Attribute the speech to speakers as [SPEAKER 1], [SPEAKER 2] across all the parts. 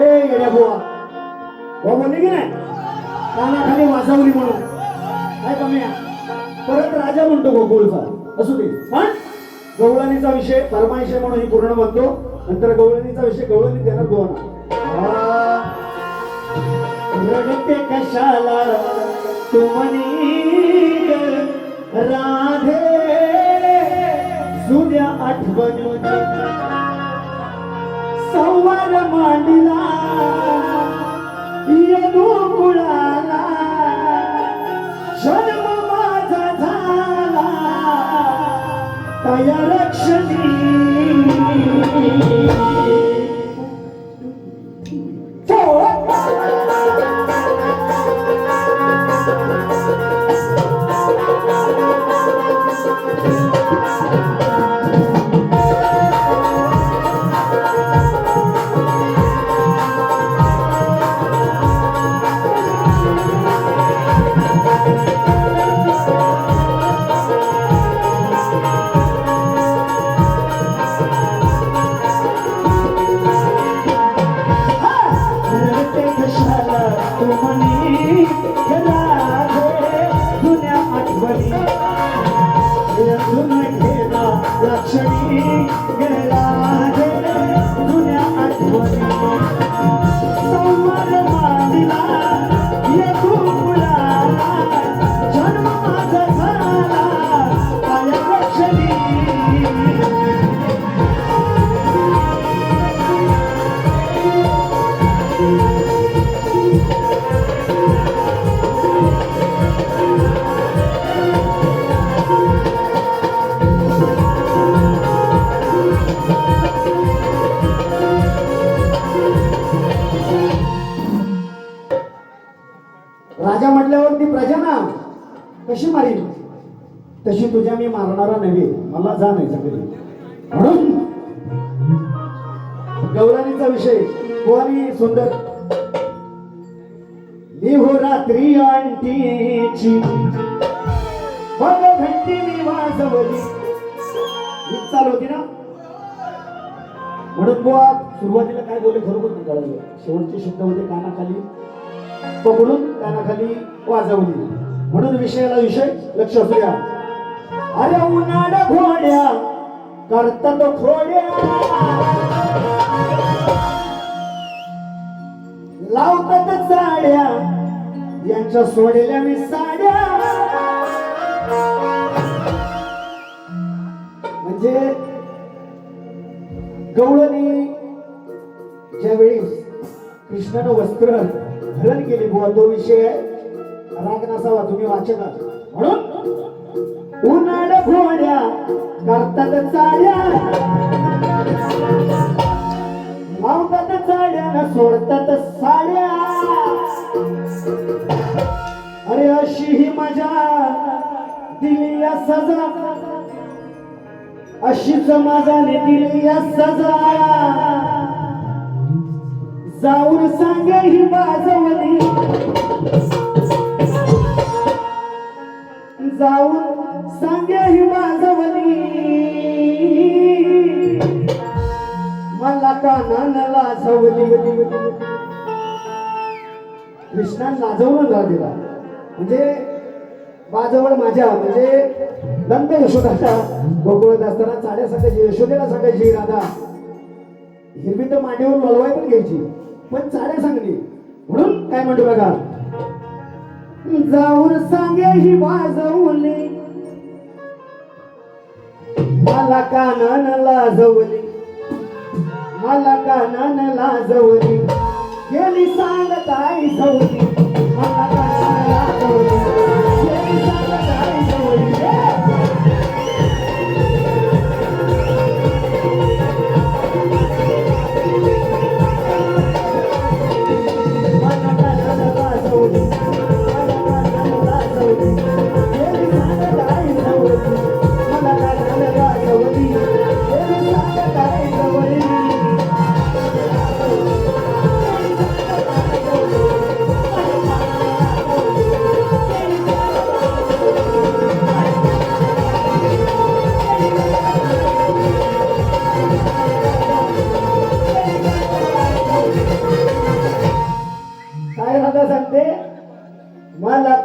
[SPEAKER 1] ए येड्या बुवा. बुवा म्हणले की नाही? कानाखाली वाजवली म्हणून. काय कमी परत राजा म्हणतो गोकुळचा. असू दे. पण गवळणीचा विषय फरमाईश म्हणून ही पूर्ण म्हणतो. नंतर गवळणीचा विषय गवळणी देणार गोवा रडते कशाला? तुम्ही राधे जुन्या आठवणी संवार मांडला. येतो जन्म माझा झाला. तया रक्षणी तशी तुझ्या मी मारणारा नव्हे मला जा नाही सगळी. म्हणून गौराणीचा विषय कोणी सुंदर. मी हो रात्री आणटीची बघ घंटी मी वाजवली. चालू होती ना? म्हणून बुवा सुरुवातीला काय बोलले खरोखर नाही कळलं. शेवटचे शब्द होते कानाखाली पकडून कानाखाली वाजवली. म्हणून विषयाला विषय लक्ष असू द्या. अरे उन्हाळ घोड्या करतात खोड्या. लावतात साड्या यांच्या सोडल्या मी साड्या. म्हणजे गवळणी ज्यावेळी कृष्णानं वस्त्र धरण केले बुवा तो विषय आहे. राग नसावा तुम्ही वाचक म्हणून उन्हाळ घोड्या करतात चाड्या मावतात चाड्या सोडतात साड्या. अरे अशी ही मजा दिली या सजा. अशीच माझाने दिली या सजा. जाऊन सांगे ही बाजवली जाऊन सांगे ही बाजवली मला कानानं लाजवली कृष्णान लाजवून दिला. म्हणजे बाजवळ माझ्या म्हणजे नंद यशोदाच्या गोकुळात असताना चाड्या सांगायची यशोदेला सांगायची राधा हिरवी तर मांडीवर ललवाय पण घ्यायची पण चाड्या सांगली. म्हणून काय म्हणतो बघा? जाऊन सांगे ही वाजवली. मला कानानं लाजवली. मला कानानं लाजवली. गेली सांगताई सवली मला कानान लाजवली.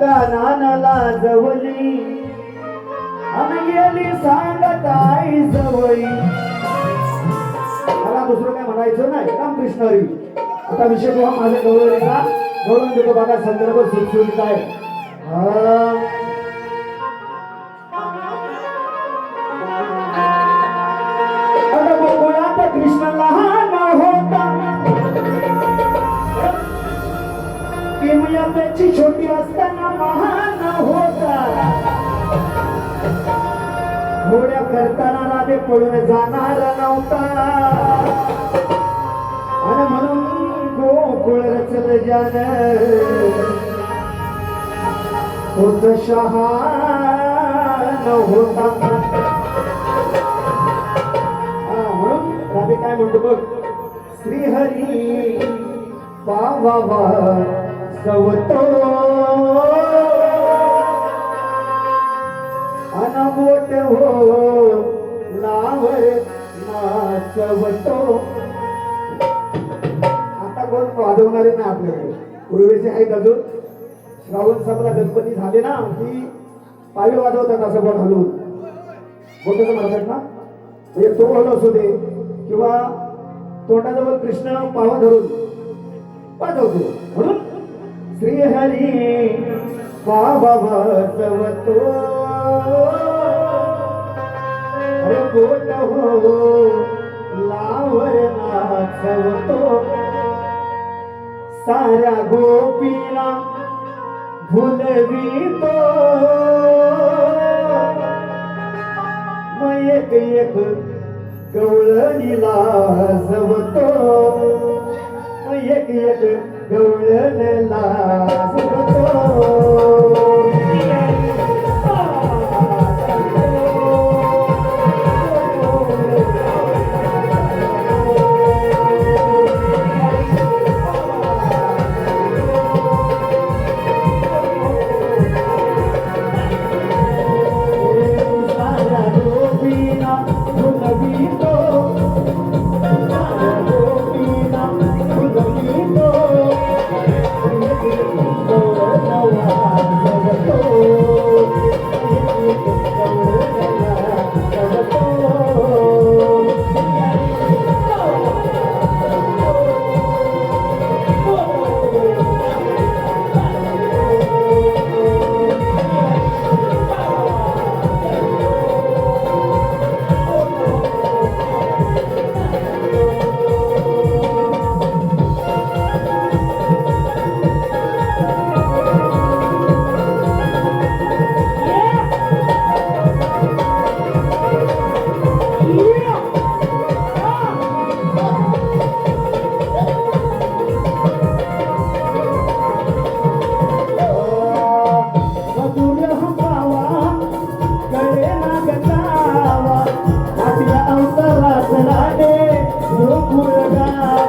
[SPEAKER 1] कानाला जवली आणि गेली सांगत आई जवळी. मला दुसरं काय म्हणायचं नाही. रामकृष्ण हरी. आता विषय जेव्हा माझ्या गौरवीचा गौरव देतो बघा संदर्भ सुटसुटीत आहे. हा. किमया त्याची छोटी असताना महान होता घोड्या करताना राधे पळून जाणार नव्हता. आणि म्हणून गोकुळ रचल जान होत शहान होता. म्हणून राधे काय म्हणतो बघ श्रीहरी पावा सवतो अनमोट हो लावर नाचवतो. आता कोण वाजवणारे ना आपल्याकडे. पूर्वीचे आहेत अजून. श्रावण सभा गणपती झाले ना की पायी वाजवतात असं कोण हलवून बोलतो म्हणतात ना. म्हणजे तो हल असू दे किंवा तोंडाजवळ कृष्ण पावा धरून वाजवतो. म्हणून श्रीहरी बाबा वाजवतो अरे हो लावर नाचवतो हो साऱ्या गोपीला भुलवितो मग एक एक गवळणीला जवतो मग एक एक Murga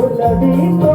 [SPEAKER 1] உலகிப்போ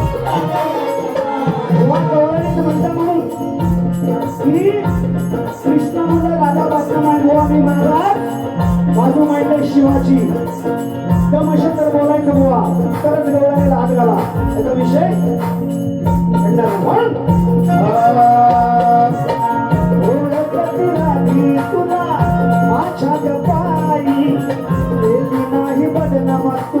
[SPEAKER 1] शिवाजी. दमशे तर बोलायचं बुवा. तरच गवळाला हात घाला. त्याचा विषय तुला. माझ्या पायी नाही बदनामा तू.